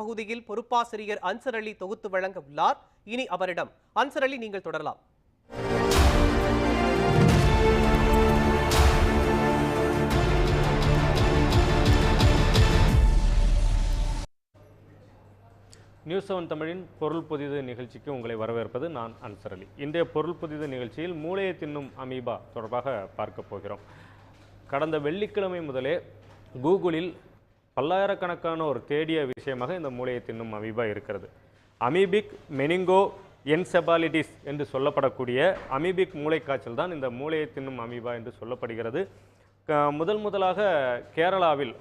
பகுதியில் பொறுப்பாசிரியர் அன்சர் அலி தொகுத்து வழங்க உள்ளார். இனி அவரிடம் அன்சர் அலி நீங்கள் தொடரலாம். நியூஸ் செவன் தமிழின் பொருள் புதிது நிகழ்ச்சிக்கு உங்களை வரவேற்பது நான் அன்சர் அலி. இன்றைய பொருள் புதிது நிகழ்ச்சியில் மூளையை தின்னும் அமீபா தொடர்பாக பார்க்க போகிறோம். கடந்த வெள்ளிக்கிழமை முதலே கூகுளில் பல்லாயிரக்கணக்கானோர் தேடிய விஷயமாக இந்த மூளையை தின்னும் அமீபா இருக்கிறது. அமீபிக் மெனிங்கோ என்செபாலிட்டிஸ் என்று சொல்லப்படக்கூடிய அமீபிக் மூளைக்காய்ச்சல் தான் இந்த மூளையை தின்னும் அமீபா என்று சொல்லப்படுகிறது. முதல் முதலாக கேரளாவில்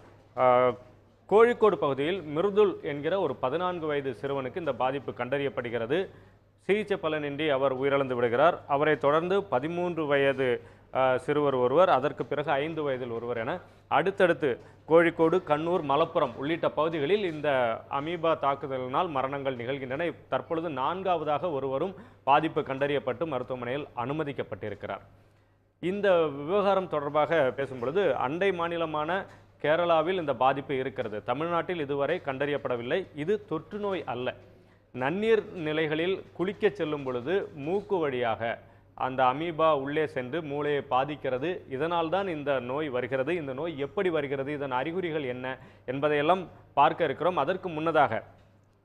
கோழிக்கோடு பகுதியில் மிருதுல் என்கிற ஒரு பதினான்கு வயது சிறுவனுக்கு இந்த பாதிப்பு கண்டறியப்படுகிறது. சிகிச்சை பலனின்றி அவர் உயிரிழந்து விடுகிறார். அவரை தொடர்ந்து பதிமூன்று வயது சிறுவர் ஒருவர் அதற்கு பிறகு ஐந்து வயதில் ஒருவர் என அடுத்தடுத்து கோழிக்கோடு கண்ணூர் மலப்புரம் உள்ளிட்ட பகுதிகளில் இந்த அமீபா தாக்குதலினால் மரணங்கள் நிகழ்கின்றன. தற்பொழுது நான்காவதாக ஒருவரும் பாதிப்பு கண்டறியப்பட்டு மருத்துவமனையில் அனுமதிக்கப்பட்டிருக்கிறார். இந்த விவகாரம் தொடர்பாக பேசும்பொழுது அண்டை மாநிலமான கேரளாவில் இந்த பாதிப்பு இருக்கிறது. தமிழ்நாட்டில் இதுவரை கண்டறியப்படவில்லை. இது தொற்று நோய் அல்ல. நன்னீர் நிலைகளில் குளிக்கச் செல்லும் பொழுது மூக்கு வழியாக அந்த அமீபா உள்ளே சென்று மூளையை பாதிக்கிறது. இதனால் தான் இந்த நோய் வருகிறது. இந்த நோய் எப்படி வருகிறது? இதன் அறிகுறிகள் என்ன? என்பதையெல்லாம் பார்க்க இருக்கிறோம். அதற்கு முன்னதாக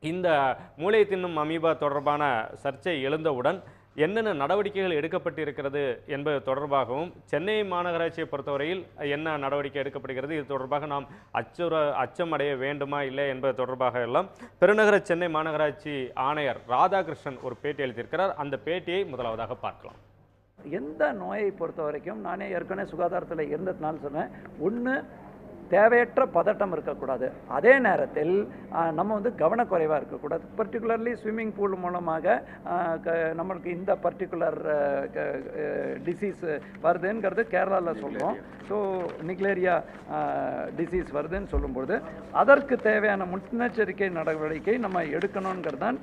இந்த மூளை தின்னும் அமீபா தொடர்பான சர்ச்சை எழுந்தவுடன் என்னென்ன நடவடிக்கைகள் எடுக்கப்பட்டிருக்கிறது என்பது தொடர்பாகவும் சென்னை மாநகராட்சியை பொறுத்தவரையில் என்ன நடவடிக்கை எடுக்கப்படுகிறது இது தொடர்பாக நாம் அச்சுற அச்சம் அடைய வேண்டுமா இல்லை என்பது தொடர்பாக எல்லாம் பெருநகர சென்னை மாநகராட்சி ஆணையர் ராதாகிருஷ்ணன் ஒரு பேட்டி எழுதியிருக்கிறார். அந்த பேட்டியை முதலாவதாக பார்க்கலாம். எந்த நோயை பொறுத்த வரைக்கும் நானே ஏற்கனவே சுகாதாரத்தில் இருந்ததுனால சொன்னேன். ஒன்று தேவையற்ற பதட்டம் இருக்கக்கூடாது. அதே நேரத்தில் நம்ம வந்து கவனக்குறைவாக இருக்கக்கூடாது. பர்டிகுலர்லி ஸ்விம்மிங் பூல் மூலமாக நம்மளுக்கு இந்த பர்டிகுலர் டிசீஸ் வருதுங்கிறது கேரளாவில் சொல்கிறோம் ஸோ நிக்லேரியா டிசீஸ் வருதுன்னு சொல்லும்போது அதற்கு தேவையான முன்னெச்சரிக்கை நடவடிக்கை நம்ம எடுக்கணுங்கிறது தான்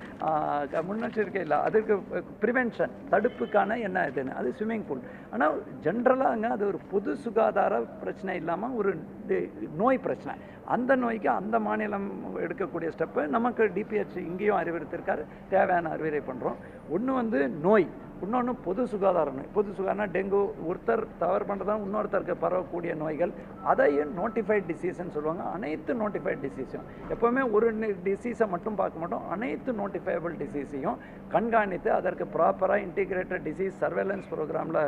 முன்னெச்சரிக்கை இல்லை. அதுக்கு ப்ரிவென்ஷன் தடுப்புக்கான என்ன இதுன்னு அது ஸ்விம்மிங் பூல் ஆனால் ஜென்ரலாக அது ஒரு பொது சுகாதார பிரச்சனை இல்லாமல் ஒரு டி- நோய் பிரச்சனை. அந்த நோய்க்கு அந்த மாநிலம் எடுக்கக்கூடிய ஸ்டெப்பு நமக்கு டிபிஹெச் இங்கேயும் அறிவுறுத்திருக்காரு. தேவையான அறிவுரை பண்ணுறோம் ஒன்று வந்து நோய். இன்னொன்று பொது சுகாதார நோய். பொது சுகாதாரம் டெங்கு ஒருத்தர் தவறு பண்ணுறதா இன்னொருத்தருக்கு பரவக்கூடிய நோய்கள். அதையும் நோட்டிஃபைட் டிசீஸ்ன்னு சொல்லுவாங்க. அனைத்து நோட்டிஃபைட் டிசீஸும் எப்போவுமே ஒரு டிசீஸை மட்டும் பார்க்க மாட்டோம். அனைத்து நோட்டிஃபைபிள் டிசீஸையும் கண்காணித்து அதற்கு ப்ராப்பராக இன்டிகிரேட்டட் டிசீஸ் சர்வேலன்ஸ் ப்ரோக்ராமில்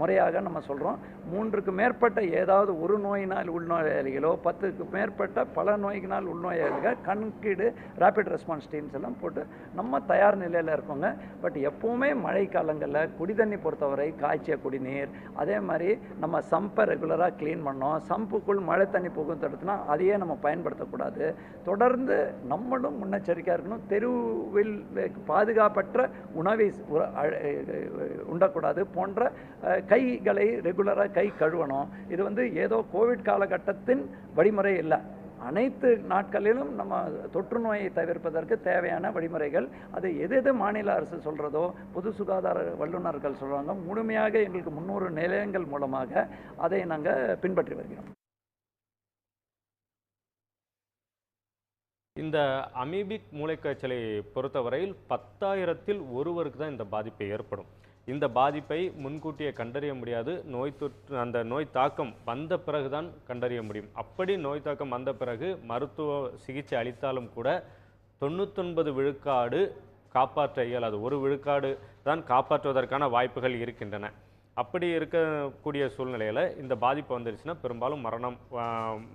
முறையாக நம்ம சொல்கிறோம் மூன்றுக்கு மேற்பட்ட ஏதாவது ஒரு நோயினால் உள்நோயாளிகளோ பத்துக்கு மேற்பட்ட பல நோய்யினால் உள்நோயாளிகள் கணக்கீடு ரேபிட் ரெஸ்பான்ஸ் டீம்ஸ் எல்லாம் போட்டு நம்ம தயார் நிலையில் இருக்கோங்க. பட் எப்போவுமே மழை காலங்களில் குடி தண்ணி பொறுத்தவரை காய்ச்சிய குடிநீர் அதே மாதிரி நம்ம சம்பை ரெகுலராக க்ளீன் பண்ணோம். சம்புக்குள் மழை தண்ணி போகும் தடுத்துனா அதையே நம்ம பயன்படுத்தக்கூடாது. தொடர்ந்து நம்மளும் முன்னெச்சரிக்கையாக இருக்கணும். தெருவில் பாதுகாப்பற்ற உணவை உண்டக்கூடாது. போன்ற கைகளை ரெகுலராக கை கழுவணும். இது வந்து ஏதோ கோவிட் காலகட்டத்தின் வழிமுறை இல்லை. அனைத்து நாட்களிலும் நம்ம தொற்று நோயை தவிர்ப்பதற்கு தேவையான வழிமுறைகள். அது எது எது மாநில அரசு சொல்கிறதோ பொது சுகாதார வல்லுநர்கள் சொல்கிறாங்க முழுமையாக எங்களுக்கு முன்னூறு நிலையங்கள் மூலமாக அதை நாங்கள் பின்பற்றி வருகிறோம். இந்த அமீபிக் மூளைக்காய்ச்சலை பொறுத்தவரையில் பத்தாயிரத்தில் ஒருவருக்கு தான் இந்த பாதிப்பு ஏற்படும். இந்த பாதிப்பை முன்கூட்டியே கண்டறிய முடியாது. நோய் தொற்று அந்த நோய் தாக்கம் வந்த பிறகுதான் கண்டறிய முடியும். அப்படி நோய் தாக்கம் வந்த பிறகு மருத்துவ சிகிச்சை அளித்தாலும் கூட தொண்ணூத்தொன்பது விழுக்காடு காப்பாற்ற இயலாது. ஒரு விழுக்காடு தான் காப்பாற்றுவதற்கான வாய்ப்புகள் இருக்கின்றன. அப்படி இருக்கக்கூடிய சூழ்நிலையில் இந்த பாதிப்பு வந்துருச்சுன்னா பெரும்பாலும் மரணம்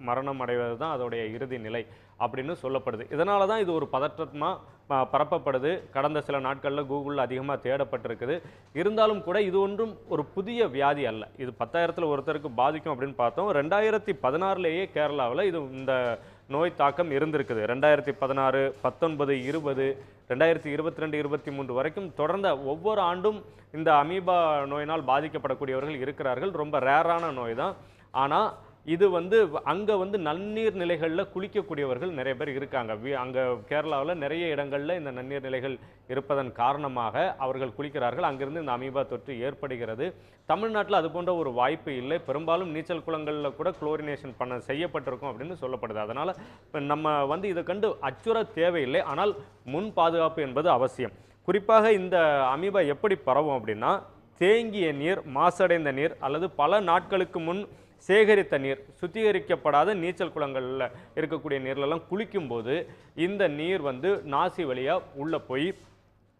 மரணம் அடைவது தான் அதோடைய இறுதி நிலை அப்படின்னு சொல்லப்படுது. இதனால தான் இது ஒரு பதற்றமாக பரப்பப்படுது. கடந்த சில நாட்களில் கூகுளில் அதிகமாக தேடப்பட்டிருக்குது. இருந்தாலும் கூட இது ஒன்றும் ஒரு புதிய வியாதி அல்ல. இது பத்தாயிரத்தில் ஒருத்தருக்கு பாதிக்கும் அப்படின்னு பார்த்தோம். ரெண்டாயிரத்தி பதினாறுலேயே கேரளாவில் இது இந்த நோய் தாக்கம் இருந்திருக்குது. ரெண்டாயிரத்தி பதினாறு பத்தொன்பது இருபது ரெண்டாயிரத்தி இருபத்தி ரெண்டு இருபத்தி மூன்று வரைக்கும் தொடர்ந்த ஒவ்வொரு ஆண்டும் இந்த அமீபா நோயினால் பாதிக்கப்படக்கூடியவர்கள் இருக்கிறார்கள். ரொம்ப ரேரான நோய் தான். ஆனால் இது வந்து அங்கே வந்து நன்னீர் நிலைகளில் குளிக்கக்கூடியவர்கள் நிறைய பேர் இருக்காங்க. வி- கேரளாவில் நிறைய இடங்களில் இந்த நன்னீர் நிலைகள் இருப்பதன் காரணமாக அவர்கள் குளிக்கிறார்கள். அங்கிருந்து இந்த அமீபா தொற்று ஏற்படுகிறது. தமிழ்நாட்டில் அது போன்ற ஒரு வாய்ப்பு இல்லை. பெரும்பாலும் நீச்சல் குளங்களில் கூட குளோரினேஷன் பண்ண செய்யப்பட்டிருக்கும் அப்படின்னு சொல்லப்படுது. அதனால் இப்போ நம்ம வந்து இதை கண்டு அச்சுற தேவையில்லை. ஆனால் முன் பாதுகாப்பு என்பது அவசியம். குறிப்பாக இந்த அமீபா எப்படி பரவும் அப்படின்னா தேங்கிய நீர் மாசடைந்த நீர் அல்லது பல நாட்களுக்கு முன் சேகரித்த நீர் சுத்திகரிக்கப்படாத நீச்சல் குளங்களில் இருக்கக்கூடிய நீர்லெல்லாம் குளிக்கும்போது இந்த நீர் வந்து நாசி வழியாக உள்ளே போய்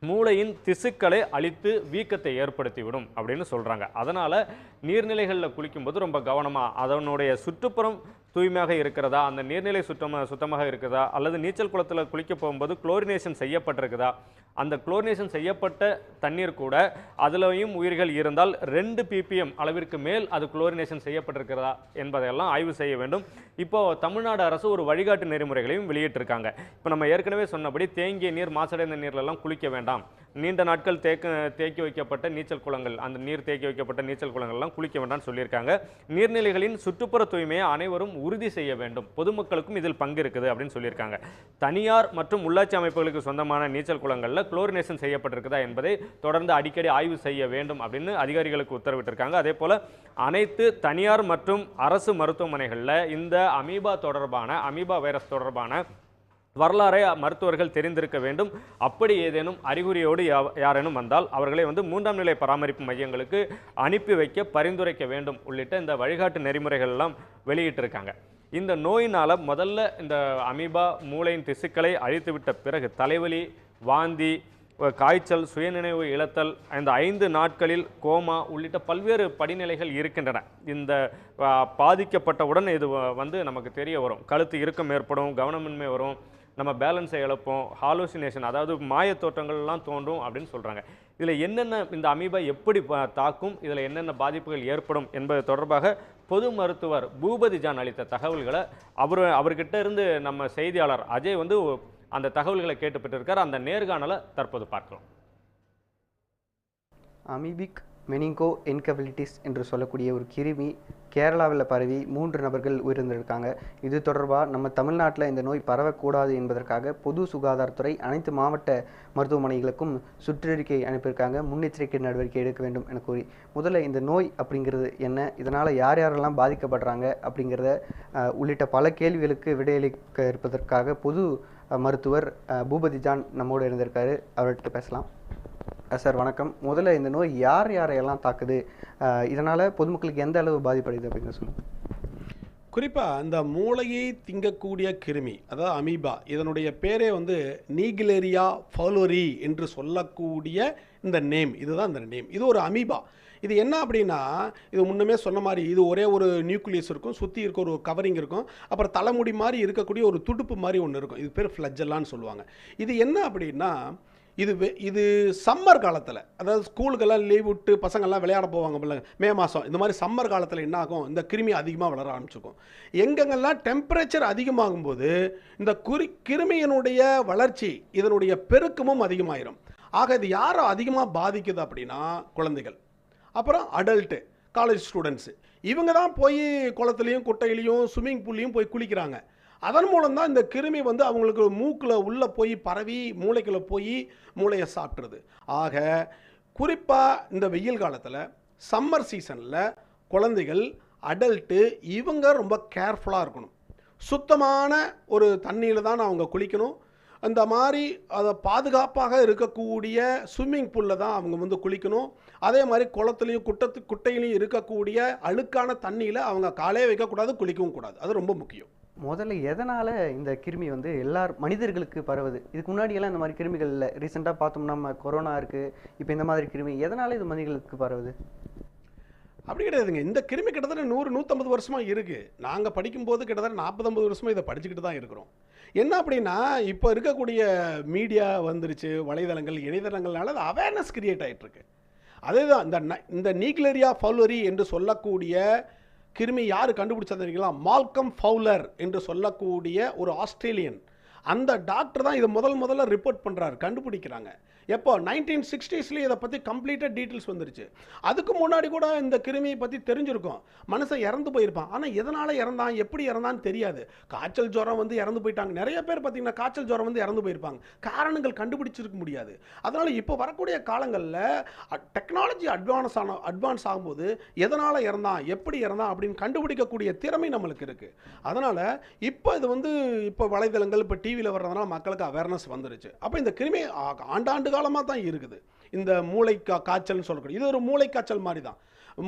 மூளையின் திசுக்களை அழித்து வீக்கத்தை ஏற்படுத்திவிடும் அப்படின்னு சொல்கிறாங்க அதனால் நீர்நிலைகளில் குளிக்கும்போது ரொம்ப கவனமாக அதனுடைய சுற்றுப்புறம் தூய்மையாக இருக்கிறதா? அந்த நீர்நிலை சுத்தமாக சுத்தமாக இருக்குதா அல்லது நீச்சல் குளத்தில் குளிக்க போகும்போது குளோரினேஷன் செய்யப்பட்டிருக்குதா? அந்த குளோரினேஷன் செய்யப்பட்ட தண்ணீர் கூட அதுலேயும் உயிர்கள் இருந்தால் ரெண்டு பிபிஎம் அளவிற்கு மேல் அது குளோரினேஷன் செய்யப்பட்டிருக்கிறதா என்பதையெல்லாம் ஆய்வு செய்ய வேண்டும். இப்போ தமிழ்நாடு அரசு ஒரு வழிகாட்டு நெறிமுறைகளையும் வெளியிட்டிருக்காங்க. இப்போ நம்ம ஏற்கனவே சொன்னபடி தேங்கிய நீர் மாசடைந்த நீர்லெல்லாம் குளிக்க வேண்டாம். நீண்ட நாட்கள் தேக்க தேக்கி வைக்கப்பட்ட நீச்சல் குளங்கள் அந்த நீர் தேக்கி வைக்கப்பட்ட நீச்சல் குளங்கள்லாம் குளிக்க வேண்டாம்னு சொல்லியிருக்காங்க. நீர்நிலைகளின் சுற்றுப்புற தூய்மையை அனைவரும் உறுதி செய்ய வேண்டும். பொதுமக்களுக்கும் இதில் பங்கு இருக்குது அப்படின்னு சொல்லியிருக்காங்க. தனியார் மற்றும் உள்ளாட்சி அமைப்புகளுக்கு சொந்தமான நீச்சல் குளங்களில் குளோரினேஷன் செய்யப்பட்டிருக்குதா என்பதை தொடர்ந்து அடிக்கடி ஆய்வு செய்ய வேண்டும் அப்படின்னு அதிகாரிகளுக்கு உத்தரவிட்டிருக்காங்க. அதே போல் அனைத்து தனியார் மற்றும் அரசு மருத்துவமனைகளில் இந்த அமீபா தொடர்பான அமீபா வைரஸ் தொடர்பான வரலாறை மருத்துவர்கள் தெரிந்திருக்க வேண்டும். அப்படி ஏதேனும் அறிகுறியோடு யா- யாரேனும் வந்தால் அவர்களை வந்து மூன்றாம் நிலை பராமரிப்பு மையங்களுக்கு அனுப்பி வைக்க பரிந்துரைக்க வேண்டும் உள்ளிட்ட இந்த வழிகாட்டு நெறிமுறைகள் எல்லாம் வெளியிட்டிருக்காங்க. இந்த நோயினால் முதல்ல இந்த அமீபா மூளையின் திசுக்களை அழித்துவிட்ட பிறகு தலைவலி வாந்தி காய்ச்சல் சுயநினைவு இழத்தல் இந்த ஐந்து நாட்களில் கோமா உள்ளிட்ட பல்வேறு படிநிலைகள் இருக்கின்றன. இந்த பாதிக்கப்பட்டவுடன் இது வ- வந்து நமக்கு தெரிய வரும். கழுத்து இறுக்கம் ஏற்படும் கவனமின்மை வரும் நம்ம பேலன்ஸை இழப்போம் ஹாலோசினேஷன் அதாவது மாயத் தோற்றங்கள்லாம் தோன்றும் அப்படின்னு சொல்கிறாங்க இதில் என்னென்ன இந்த அமீபா எப்படி தாக்கும் இதில் என்னென்ன பாதிப்புகள் ஏற்படும் என்பது தொடர்பாக பொது மருத்துவர் பூபதி ஜான் அளித்த தகவல்களை அவர் அவர்கிட்ட இருந்து நம்ம செய்தியாளர் அஜய் வந்து அந்த தகவல்களை கேட்டுப்பட்டிருக்கார் அந்த நேர்காணலை தற்போது பார்க்கலாம். அமீபிக் மெனிங்கோ என்கபிலிட்டிஸ் என்று சொல்லக்கூடிய ஒரு கிருமி கேரளாவில் பரவி மூன்று நபர்கள் உயிரிழந்திருக்காங்க. இது தொடர்பாக நம்ம தமிழ்நாட்டில் இந்த நோய் பரவக்கூடாது என்பதற்காக பொது சுகாதாரத்துறை அனைத்து மாவட்ட மருத்துவமனைகளுக்கும் சுற்றறிக்கை அனுப்பியிருக்காங்க. முன்னெச்சரிக்கை நடவடிக்கை எடுக்க வேண்டும் என கூறி. முதல்ல இந்த நோய் அப்படிங்கிறது என்ன? இதனால் யார் யாரெல்லாம் பாதிக்கப்படுறாங்க அப்படிங்கிறத உள்ளிட்ட பல கேள்விகளுக்கு விடையளிக்க இருப்பதற்காக பொது மருத்துவர் பூபதி ஜான் நம்மோடு இருந்திருக்காரு அவர்கிட்ட பேசலாம். சார் வணக்கம். முதல்ல இந்த நோய் யார் யாரையெல்லாம் தாக்குது? இதனால் பொதுமக்களுக்கு எந்த அளவு பாதிப்படையுது அப்படின்னு சொல்லுங்கள் குறிப்பாக இந்த மூளையை திங்கக்கூடிய கிருமி அதாவது அமீபா இதனுடைய பேரே வந்து நீகிலேரியா ஃபலோரி என்று சொல்லக்கூடிய இந்த நேம். இதுதான் இந்த நேம். இது ஒரு அமீபா. இது என்ன அப்படின்னா இது முன்னமே சொன்ன மாதிரி இது ஒரே ஒரு நியூக்ளியஸ் இருக்கும் சுற்றி இருக்க ஒரு கவரிங் இருக்கும் அப்புறம் தலைமுடி மாதிரி இருக்கக்கூடிய ஒரு துடுப்பு மாதிரி ஒன்று இருக்கும். இது பேர் ஃப்ளஜெல்லான்னு சொல்லுவாங்க. இது என்ன அப்படின்னா இது இது சம்மர் காலத்தில். அதாவது ஸ்கூலுக்கெல்லாம் லீவ் விட்டு பசங்கள்லாம் விளையாட போவாங்க பிள்ளைங்க மே மாதம் இந்த மாதிரி சம்மர் காலத்தில் என்ன ஆகும்? இந்த கிருமி அதிகமாக வளர ஆரம்பிச்சுக்கும் எங்கெங்கெல்லாம் டெம்பரேச்சர் அதிகமாகும் போது இந்த குறி கிருமியினுடைய வளர்ச்சி இதனுடைய பெருக்கமும் அதிகமாயிரும். ஆக இது யாரை அதிகமாக பாதிக்குது அப்படின்னா குழந்தைகள். அப்புறம் அடல்ட்டு காலேஜ் ஸ்டூடெண்ட்ஸு இவங்க தான் போய் குளத்துலையும் குட்டையிலையும் ஸ்விம்மிங் பூல்லையும் போய் குளிக்கிறாங்க. அதன் மூலம் தான் இந்த கிருமி வந்து அவங்களுக்கு மூக்கில் உள்ளே போய் பரவி மூளைக்குள்ள போய் மூளையை சாப்பிட்ருது ஆக குறிப்பாக இந்த வெயில் காலத்தில் சம்மர் சீசனில் குழந்தைகள் அடல்ட்டு இவங்க ரொம்ப கேர்ஃபுல்லாக இருக்கணும். சுத்தமான ஒரு தண்ணியில் தான் அவங்க குளிக்கணும். அந்த மாதிரி அதை பாதுகாப்பாக இருக்கக்கூடிய ஸ்விம்மிங் பூலில் தான் அவங்க வந்து குளிக்கணும். அதே மாதிரி குளத்துலையும் குட்டத்து குட்டையிலையும் இருக்கக்கூடிய அழுக்கான தண்ணியில் அவங்க காலே வைக்கக்கூடாது குளிக்கவும் கூடாது. அது ரொம்ப முக்கியம். முதல்ல எதனால் இந்த கிருமி வந்து எல்லார் மனிதர்களுக்கு பரவுது? இதுக்கு முன்னாடியெல்லாம் இந்த மாதிரி கிருமிகள் இல்லை ரீசெண்டாக பார்த்தோம்னா நம்ம கொரோனா இருக்குது இப்போ இந்த மாதிரி கிருமி எதனால் இது மனிதர்களுக்கு பரவுது? அப்படி கிடையாதுங்க. இந்த கிருமி கிட்டத்தட்ட நூறு நூற்றம்பது வருஷமாக இருக்குது நாங்கள் படிக்கும்போது கிட்டத்தட்ட நாற்பத்தொம்பது வருஷமாக இதை படிச்சுக்கிட்டு தான் இருக்கிறோம். என்ன அப்படின்னா இப்போ இருக்கக்கூடிய மீடியா வந்துருச்சு வலைதளங்கள் இணையதளங்கள்னால அது அவேர்னஸ் கிரியேட் ஆகிட்டுருக்கு அதே தான் இந்த ந- இந்த நீக்லேரியா ஃபவுலரி என்று சொல்லக்கூடிய கிருமி யார் கண்டுபிடிச்சது தெரியுங்களா? மால்கம் ஃபவுலர் என்று சொல்லக்கூடிய ஒரு ஆஸ்திரேலியன். அந்த டாக்டர் தான் இதை முதல் முதல்ல ரிப்போர்ட் பண்ணுறாரு கண்டுபிடிக்கிறாங்க. எப்போ? நைன்டீன் சிக்ஸ்டீஸ்லேயே இதை பற்றி கம்ப்ளீட்டாக டீட்டெயில்ஸ் வந்துருச்சு. அதுக்கு முன்னாடி கூட இந்த கிருமியை பற்றி தெரிஞ்சிருக்கும். மனுஷன் இறந்து போயிருப்பான். ஆனால் எதனால் இறந்தான்? எப்படி இறந்தான்னு தெரியாது. காய்ச்சல் ஜுரம் வந்து இறந்து போயிட்டாங்க. நிறைய பேர் பார்த்தீங்கன்னா காய்ச்சல் ஜுரம் வந்து இறந்து போயிருப்பாங்க. காரணங்கள் கண்டுபிடிச்சிருக்க முடியாது. அதனால் இப்போ வரக்கூடிய காலங்களில் டெக்னாலஜி அட்வான்ஸ் ஆன அட்வான்ஸ் ஆகும்போது எதனால் இறந்தான்? எப்படி இறந்தான்? அப்படின்னு கண்டுபிடிக்கக்கூடிய திறமை நம்மளுக்கு இருக்குது அதனால் இப்போ இது வந்து இப்போ வலைதளங்கள் இப்போ டிவியில் வர்றதுனால மக்களுக்கு அவேர்னஸ் வந்துருச்சு. அப்போ இந்த கிருமி ஆ- ஆண்டாண்டு காலமாக தான் இருக்குது. இந்த மூளை கா காய்ச்சல்னு சொல்லக்கூடிய இது ஒரு மூளை காய்ச்சல் மாதிரி தான்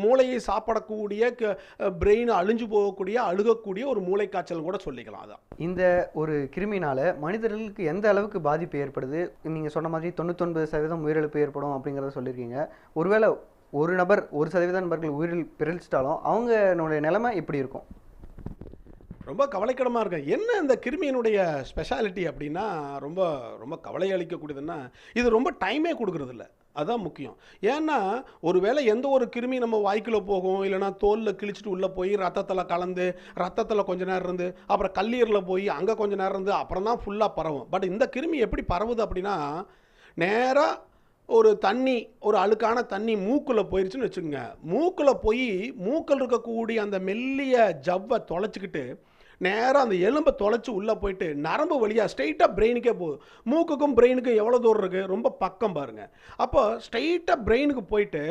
மூளையை சாப்பிடக்கூடிய பிரெயின் அழிஞ்சு போகக்கூடிய அழுகக்கூடிய ஒரு மூளை காய்ச்சல் கூட சொல்லிக்கலாம் அதான். இந்த ஒரு கிருமினால மனிதர்களுக்கு எந்த அளவுக்கு பாதிப்பு ஏற்படுது? நீங்கள் சொன்ன மாதிரி தொண்ணூத்தொன்பது சதவீதம் உயிரிழப்பு ஏற்படும் அப்படிங்கிறத சொல்லியிருக்கீங்க. ஒருவேளை ஒரு நபர் ஒரு சதவீத நபர்கள் உயிரில் பிறழ்ச்சிட்டாலும் அவங்களுடைய நிலைமை எப்படி இருக்கும்? ரொம்ப கவலைக்கிடமாக இருக்கு என்ன இந்த கிருமியினுடைய ஸ்பெஷாலிட்டி அப்படின்னா ரொம்ப ரொம்ப கவலை அளிக்கக்கூடியதுன்னா இது ரொம்ப டைமே கொடுக்குறதில்ல. அதுதான் முக்கியம். ஏன்னா ஒருவேளை எந்த ஒரு கிருமி நம்ம வாய்க்குள்ளே போகும் இல்லைன்னா தோலில் கிழிச்சிட்டு உள்ளே போய் ரத்தத்தில் கலந்து ரத்தத்தில் கொஞ்ச நேரம் இருந்து அப்புறம் கல்லீரில் போய் அங்கே கொஞ்ச நேரம் இருந்து அப்புறம் தான் ஃபுல்லாக பரவும். பட் இந்த கிருமி எப்படி பரவுது அப்படின்னா நேராக ஒரு தண்ணி ஒரு அழுக்கான தண்ணி மூக்கில் போயிருச்சுன்னு வச்சுக்கோங்க. மூக்கில் போய் மூக்கில் இருக்கக்கூடிய அந்த மெல்லிய ஜவ்வை தொலைச்சிக்கிட்டு நேராக அந்த எலும்பை தொலைச்சி உள்ளே போயிட்டு நரம்பு வழியாக ஸ்ட்ரைட்டாக பிரெயினுக்கே போகுது மூக்குக்கும் பிரெயினுக்கும் எவ்வளோ தூரம் இருக்குது ரொம்ப பக்கம் பாருங்கள் அப்போ ஸ்ட்ரைட்டாக பிரெயினுக்கு போயிட்டு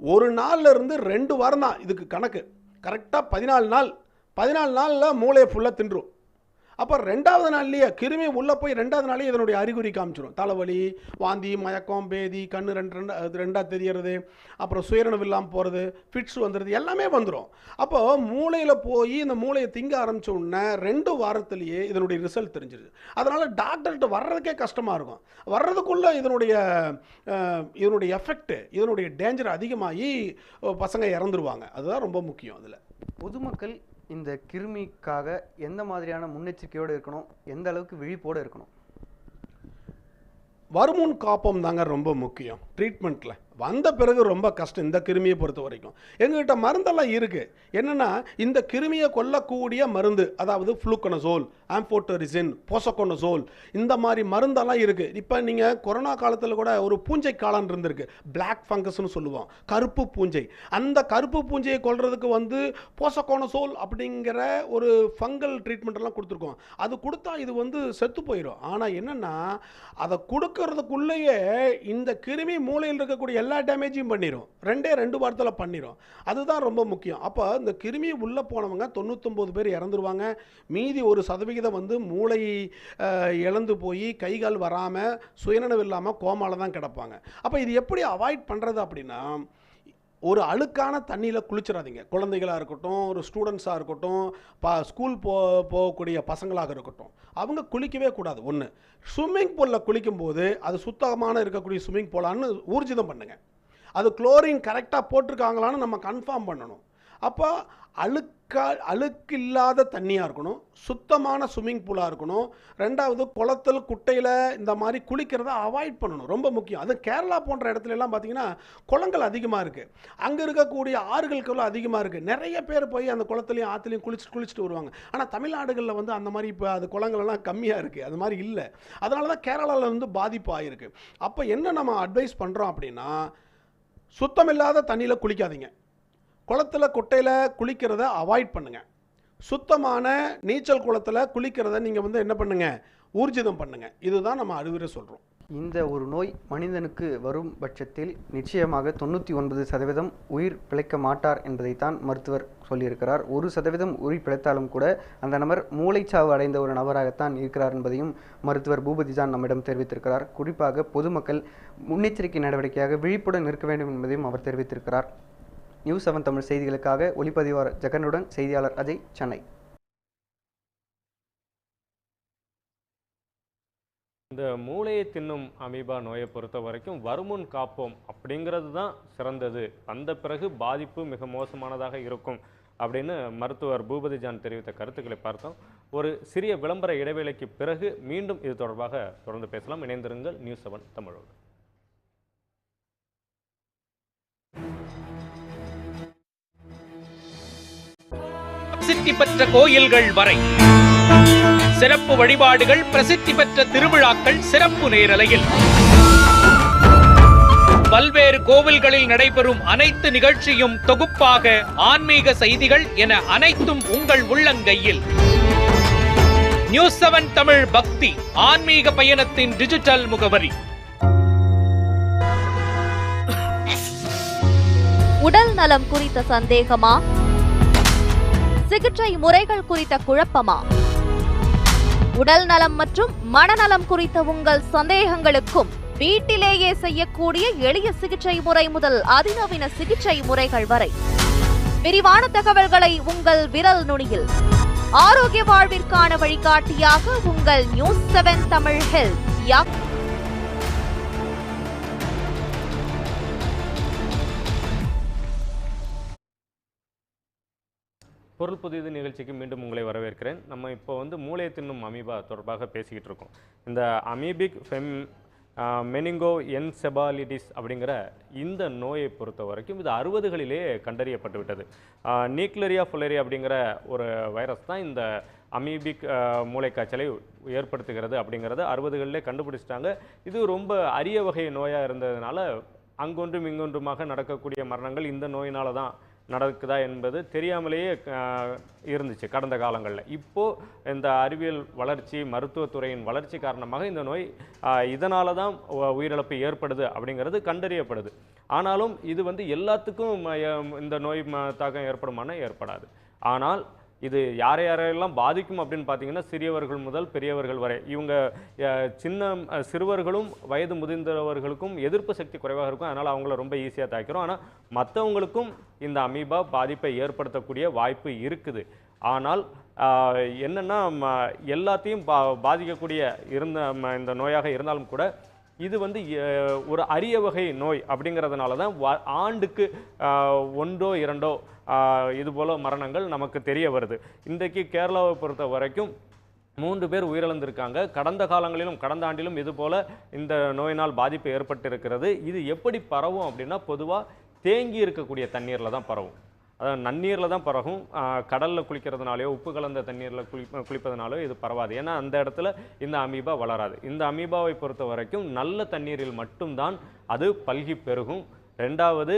ஒரு நாள்ல இருந்து ரெண்டு வாரம் தான் இதுக்கு கணக்கு. கரெக்டாக பதினாலு நாள். பதினாலு நாளில் மூளையை ஃபுல்லாக தின்றும். அப்போ ரெண்டாவது நாள்லேயே கிருமி உள்ளே போய் ரெண்டாவது நாளே இதனுடைய அறிகுறி காமிச்சிடும் தலைவலி வாந்தி மயக்கம் பேதி கண் ரெண்டு ரெண்டு அது ரெண்டாக தெரியறது அப்புறம் சுயரணம் இல்லாமல் போகிறது ஃபிட்ஸ் வந்துடுது எல்லாமே வந்துடும் அப்போது மூளையில் போய் இந்த மூளையை திங்க ஆரம்பிச்ச உடனே ரெண்டு வாரத்துலேயே இதனுடைய ரிசல்ட் தெரிஞ்சிருது. அதனால் டாக்டர்கிட்ட வர்றதுக்கே கஷ்டமாக இருக்கும். வர்றதுக்குள்ளே இதனுடைய இதனுடைய எஃபெக்ட் இதனுடைய டேஞ்சர் அதிகமாகி பசங்க இறந்துருவாங்க. அதுதான் ரொம்ப முக்கியம் அதில். பொதுமக்கள் இந்த கிருமிக்காக எந்த மாதிரியான முன்னெச்சரிக்கையோடு இருக்கணும்? எந்த அளவுக்கு விழிப்போடு இருக்கணும்? வருமுன் காப்போம் தாங்க ரொம்ப முக்கியம். ட்ரீட்மெண்ட்டில் வந்த பிறகு ரொம்ப கஷ்டம் இந்த கிருமியை பொறுத்த வரைக்கும். எங்ககிட்ட மருந்தெல்லாம் இருக்குது என்னென்னா இந்த கிருமியை கொல்லக்கூடிய மருந்து அதாவது ஃப்ளூக்கனசோல் ஆம்போட்டரிசின் போசக்கோனசோல் இந்த மாதிரி மருந்தெல்லாம் இருக்குது இப்போ நீங்கள் கொரோனா காலத்தில் கூட ஒரு பூஞ்சை காலம் இருந்திருக்கு. பிளாக் ஃபங்கஸ்னு சொல்லுவோம். கருப்பு பூஞ்சை. அந்த கருப்பு பூஞ்சையை கொள்றதுக்கு வந்து போசக்கோனசோல் அப்படிங்கிற ஒரு ஃபங்கல் ட்ரீட்மெண்ட்லாம் கொடுத்துருக்கோம். அது கொடுத்தா இது வந்து செத்து போயிடும் ஆனால் என்னென்னா அதை கொடுக்கறதுக்குள்ளேயே இந்த கிருமி மூளையில் இருக்கக்கூடிய எல்லா டேமேஜையும் பண்ணிடும் ரெண்டே ரெண்டு வாரத்தில் பண்ணிடும் அதுதான் ரொம்ப முக்கியம். அப்போ இந்த கிருமி உள்ளே போனவங்க தொண்ணூத்தொம்பது பேர் இறந்துருவாங்க. மீதி ஒரு சதவிகிதம் வந்து மூளை இழந்து போய் கை கால் வராமல் சுயநனவு இல்லாமல் கோமால தான் கிடப்பாங்க. அப்போ இது எப்படி அவாய்ட் பண்ணுறது அப்படின்னா ஒரு அழுக்கான தண்ணியில் குளிச்சிடாதீங்க குழந்தைகளாக இருக்கட்டும் ஒரு ஸ்டூடெண்ட்ஸாக இருக்கட்டும் பா ஸ்கூல் போ போகக்கூடிய பசங்களாக இருக்கட்டும். அவங்க குளிக்கவே கூடாது. ஒன்று ஸ்விம்மிங் பூலில் குளிக்கும்போது அது சுத்தமான இருக்கக்கூடிய ஸ்விம்மிங் பூலான்னு ஊர்ஜிதம் பண்ணுங்கள் அது குளோரின் கரெக்டாக போட்டிருக்காங்களான்னு நம்ம கன்ஃபார்ம் பண்ணணும். அப்போ அழுக்கா அழுக்கு இல்லாத தண்ணியாக இருக்கணும். சுத்தமான ஸ்விம்மிங் பூலாக இருக்கணும். ரெண்டாவது குளத்தில் குட்டையில் இந்த மாதிரி குளிக்கிறத அவாய்ட் பண்ணணும். ரொம்ப முக்கியம். அது கேரளா போன்ற இடத்துலலாம் பார்த்தீங்கன்னா குளங்கள் அதிகமாக இருக்குது அங்கே இருக்கக்கூடிய ஆறுகளுக்குள்ள அதிகமாக இருக்குது நிறைய பேர் போய் அந்த குளத்துலையும் ஆற்றுலையும் குளிச்சு குளிச்சுட்டு வருவாங்க. ஆனால் தமிழ்நாடுகளில் வந்து அந்த மாதிரி இப்போ அது குளங்கள்லாம் கம்மியாக இருக்குது அது மாதிரி இல்லை. அதனால தான் கேரளாவில் வந்து பாதிப்பு ஆகிருக்கு அப்போ என்ன நம்ம அட்வைஸ் பண்ணுறோம் அப்படின்னா சுத்தமில்லாத தண்ணியில் குளிக்காதீங்க. குளத்தில் குட்டையில் குளிக்கிறத அவாய்ட் பண்ணுங்கள் சுத்தமான நீச்சல் குளத்தில் குளிக்கிறத நீங்கள் வந்து என்ன பண்ணுங்கள் ஊர்ஜிதம் பண்ணுங்கள் இதுதான் நம்ம அறிவுரை சொல்கிறோம் இந்த ஒரு நோய் மனிதனுக்கு வரும் பட்சத்தில் நிச்சயமாக தொண்ணூற்றி ஒன்பது சதவீதம் உயிர் பிழைக்க மாட்டார் என்பதைத்தான் மருத்துவர் சொல்லியிருக்கிறார். ஒரு சதவீதம் உயிர் பிழைத்தாலும் கூட அந்த நபர் மூளைச்சாவு அடைந்த ஒரு நபராகத்தான் இருக்கிறார் என்பதையும் மருத்துவர் பூபதிஜான் நம்மிடம் தெரிவித்திருக்கிறார். குறிப்பாக பொதுமக்கள் முன்னெச்சரிக்கை நடவடிக்கையாக விழிப்புடன் இருக்க வேண்டும் என்பதையும் அவர் தெரிவித்திருக்கிறார். நியூஸ் செவன் தமிழ் செய்திகளுக்காக ஒளிப்பதிவாளர் ஜெகனுடன் செய்தியாளர் அஜய் சென்னை. இந்த மூளையை தின்னும் அமீபா நோயை பொறுத்த வரைக்கும் வருமுன் காப்போம் அப்படிங்கிறது தான் சிறந்தது. வந்த பிறகு பாதிப்பு மிக மோசமானதாக இருக்கும் அப்படின்னு மருத்துவர் பூபதி ஜான் தெரிவித்த கருத்துக்களை பார்த்தோம். ஒரு சிறிய விளம்பர இடைவேளைக்கு பிறகு மீண்டும் இது தொடர்பாக தொடர்ந்து பேசலாம். இணைந்திருங்கள் நியூஸ் செவன் தமிழோடு. பிரசித்தி பெற்ற கோயில்கள் வரை. சிறப்பு வழிபாடுகள் பிரசித்தி பெற்ற திருவிழாக்கள் சிறப்பு நேரலையில். பல்வேறு கோவில்களில் நடைபெறும் அனைத்து நிகழ்ச்சியும் தொகுப்பாக ஆன்மீக செய்திகள் என அனைத்தும் உங்கள் உள்ளங்கையில். நியூஸ் செவன் தமிழ் பக்தி ஆன்மீக பயணத்தின் டிஜிட்டல் முகவரி. உடல் நலம் குறித்த சந்தேகமா? சிகிச்சை முறைகள் குறித்த குழப்பமா? உடல் நலம் மற்றும் மனநலம் குறித்த உங்கள் சந்தேகங்களுக்கும் வீட்டிலேயே செய்யக்கூடிய எளிய சிகிச்சை முறை முதல் அதிநவீன சிகிச்சை முறைகள் வரை. விரிவான தகவல்களை உங்கள் விரல் நுனியில். ஆரோக்கிய வாழ்விற்கான வழிகாட்டியாக உங்கள் நியூஸ் செவன் தமிழ் ஹெல்த் யா பொருள் புதிது நிகழ்ச்சிக்கு மீண்டும் உங்களை வரவேற்கிறேன். நம்ம இப்போ வந்து மூளை தின்னும் அமீபா தொடர்பாக பேசிக்கிட்டு இருக்கோம். இந்த அமீபிக் ஃபெம் மெனிங்கோ என்செபாலிட்டிஸ் அப்படிங்கிற இந்த நோயை பொறுத்த வரைக்கும் இது அறுபதுகளிலே கண்டறியப்பட்டு விட்டது. நியூக்ளரியா ஃபுலரி அப்படிங்கிற ஒரு வைரஸ் தான் இந்த அமீபிக் மூளைக்காய்ச்சலை ஏற்படுத்துகிறது அப்படிங்கிறத அறுபதுகளிலே கண்டுபிடிச்சிட்டாங்க. இது ரொம்ப அரிய வகை நோயாக இருந்ததுனால அங்கொன்றும் இங்கொன்றுமாக நடக்கக்கூடிய மரணங்கள் இந்த நோயினால தான் நடக்குதா என்பது தெரியாமலேயே இருந்துச்சு கடந்த காலங்களில். இப்போது இந்த அறிவியல் வளர்ச்சி மருத்துவத்துறையின் வளர்ச்சி காரணமாக இந்த நோய் இதனால தான் உயிரிழப்பு ஏற்படுது அப்படிங்கிறது கண்டறியப்படுது. ஆனாலும் இது வந்து எல்லாத்துக்கும் இந்த நோய் ம- தாக்கம் ஏற்படுமானால் ஏற்படாது. ஆனால் இது யாரை யாரையெல்லாம் பாதிக்கும் அப்படின்னு பார்த்தீங்கன்னா சிறியவர்கள் முதல் பெரியவர்கள் வரை. இவங்க சின்ன சிறுவர்களும் வயது முதிர்ந்தவர்களுக்கும் எதிர்ப்பு சக்தி குறைவாக இருக்கும். அதனால் அவங்கள ரொம்ப ஈஸியாக தாக்கிறோம். ஆனால் மற்றவங்களுக்கும் இந்த அமீபா பாதிப்பை ஏற்படுத்தக்கூடிய வாய்ப்பு இருக்குது. ஆனால் என்னென்னா ம, எல்லாத்தையும் பா பாதிக்கக்கூடிய இருந்த ம, இந்த நோயாக இருந்தாலும் கூட இது வந்து ஒரு அரிய வகை நோய் அப்படிங்கிறதுனால தான் வ- ஆண்டுக்கு ஒன்றோ இரண்டோ இதுபோல் இது மரணங்கள் நமக்கு தெரிய வருது. இன்றைக்கு கேரளாவை பொறுத்த வரைக்கும் மூன்று பேர் உயிரிழந்திருக்காங்க. கடந்த காலங்களிலும் கடந்த ஆண்டிலும் இதுபோல் இந்த நோயினால் பாதிப்பு ஏற்பட்டிருக்கிறது. இது எப்படி பரவும் அப்படின்னா பொதுவாக தேங்கி இருக்கக்கூடிய தண்ணீரில் தான் பரவும். அதாவது நன்னீரில் தான் பரவும். கடலில் குளிக்கிறதுனாலையோ உப்பு கலந்த தண்ணீரில் குளி குளிப்பதனாலோ இது பரவாது. ஏன்னா அந்த இடத்துல இந்த அமீபா வளராது. இந்த அமீபாவை பொறுத்த வரைக்கும் நல்ல தண்ணீரில் மட்டும்தான் அது பல்கி பெருகும். ரெண்டாவது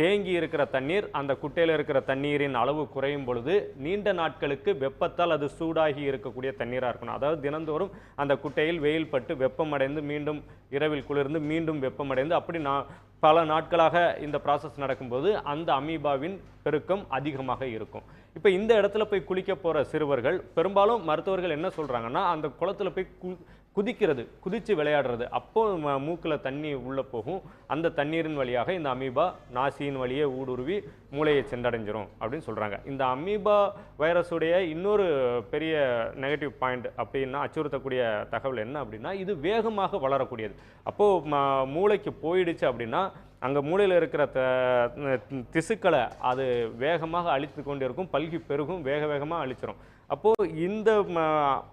தேங்கி இருக்கிற தண்ணீர் அந்த குட்டையில் இருக்கிற தண்ணீரின் அளவு குறையும் பொழுது நீண்ட நாட்களுக்கு வெப்பத்தால் அது சூடாகி இருக்கக்கூடிய தண்ணீராக இருக்கணும். அதாவது தினந்தோறும் அந்த குட்டையில் வெயில் பட்டு வெப்பமடைந்து மீண்டும் இரவில் குளிர்ந்து மீண்டும் வெப்பமடைந்து அப்படி நான் பல நாட்களாக இந்த ப்ராசஸ் நடக்கும்போது அந்த அமீபாவின் பெருக்கம் அதிகமாக இருக்கும். இப்போ இந்த இடத்துல போய் குளிக்க போகிற சிறுவர்கள் பெரும்பாலும் மருத்துவர்கள் என்ன சொல்கிறாங்கன்னா அந்த குளத்துல போய் கு குதிக்கிறது குதித்து விளையாடுறது. அப்போது ம- தண்ணி உள்ளே போகும். அந்த தண்ணீரின் வழியாக இந்த அமீபா நாசியின் வழியே ஊடுருவி மூளையை சென்றடைஞ்சிரும் அப்படின்னு சொல்கிறாங்க இந்த அமீபா வைரஸுடைய இன்னொரு பெரிய நெகட்டிவ் பாயிண்ட் அப்படின்னா அச்சுறுத்தக்கூடிய தகவல் என்ன அப்படின்னா இது வேகமாக வளரக்கூடியது. அப்போது மூளைக்கு போயிடுச்சு அப்படின்னா அங்கே மூளையில் இருக்கிற த திசுக்களை அது வேகமாக அழித்து கொண்டு இருக்கும் பல்கி பெருகும் வேக வேகமாக அழிச்சிரும். அப்போது இந்த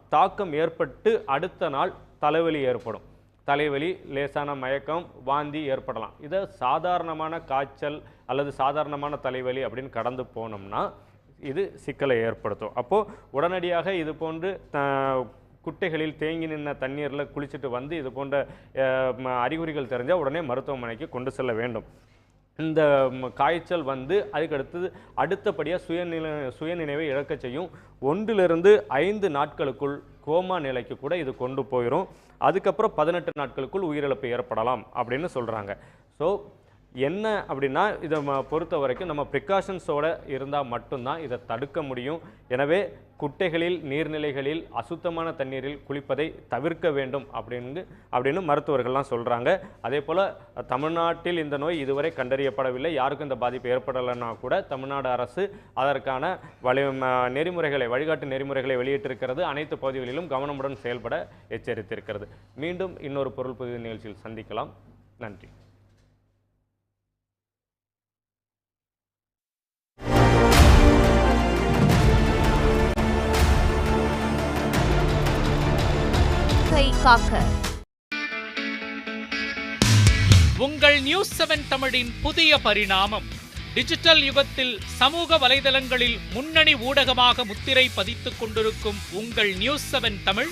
தாக்கம் ஏற்பட்டு அடுத்த நாள் தலைவலி ஏற்படும். தலைவலி லேசான மயக்கம் வாந்தி ஏற்படலாம். இதை சாதாரணமான காய்ச்சல் அல்லது சாதாரணமான தலைவலி அப்படின்னு கடந்து போனோம்னா இது சிக்கலை ஏற்படுத்தும். அப்போது உடனடியாக இது போன்று த- குட்டைகளில் தேங்கி நின்ன தண்ணீரில் குளிச்சுட்டு வந்து இது போன்ற அறிகுறிகள் தெரிஞ்சால் உடனே மருத்துவமனைக்கு கொண்டு செல்ல வேண்டும். இந்த காய்ச்சல் வந்து அதுக்கடுத்தது அடுத்தபடியாக சுயநிலை சுயநினைவை இழக்க செய்யும். ஒன்றிலிருந்து ஐந்து நாட்களுக்குள் கோமா நிலைக்கு கூட இது கொண்டு போயிடும் அதுக்கப்புறம் பதினெட்டு நாட்களுக்குள் உயிரிழப்பு ஏற்படலாம் அப்படின்னு சொல்கிறாங்க ஸோ என்ன அப்படின்னா இதை ம- பொறுத்த வரைக்கும் நம்ம ப்ரிகாஷன்ஸோடு இருந்தால் மட்டும்தான் இதை தடுக்க முடியும். எனவே குட்டைகளில் நீர்நிலைகளில் அசுத்தமான தண்ணீரில் குளிப்பதை தவிர்க்க வேண்டும் அப்படின்னு அப்படின்னு மருத்துவர்கள்லாம் சொல்கிறாங்க அதே போல் தமிழ்நாட்டில் இந்த நோய் இதுவரை கண்டறியப்படவில்லை. யாருக்கும் இந்த பாதிப்பு ஏற்படலைன்னா கூட தமிழ்நாடு அரசு அதற்கான வழி நெறிமுறைகளை வழிகாட்டு நெறிமுறைகளை வெளியிட்டிருக்கிறது. அனைத்து பகுதிகளிலும் கவனமுடன் செயல்பட எச்சரித்திருக்கிறது. மீண்டும் இன்னொரு பொருள் புதிய நிகழ்ச்சியில் சந்திக்கலாம். நன்றி. கை காக்க. உங்கள் நியூஸ் செவன் தமிழின் புதிய பரிணாமம். டிஜிட்டல் யுகத்தில் சமூக வலைதளங்களில் முன்னணி ஊடகமாக முத்திரை பதித்துக் கொண்டிருக்கும் உங்கள் நியூஸ் செவன் தமிழ்.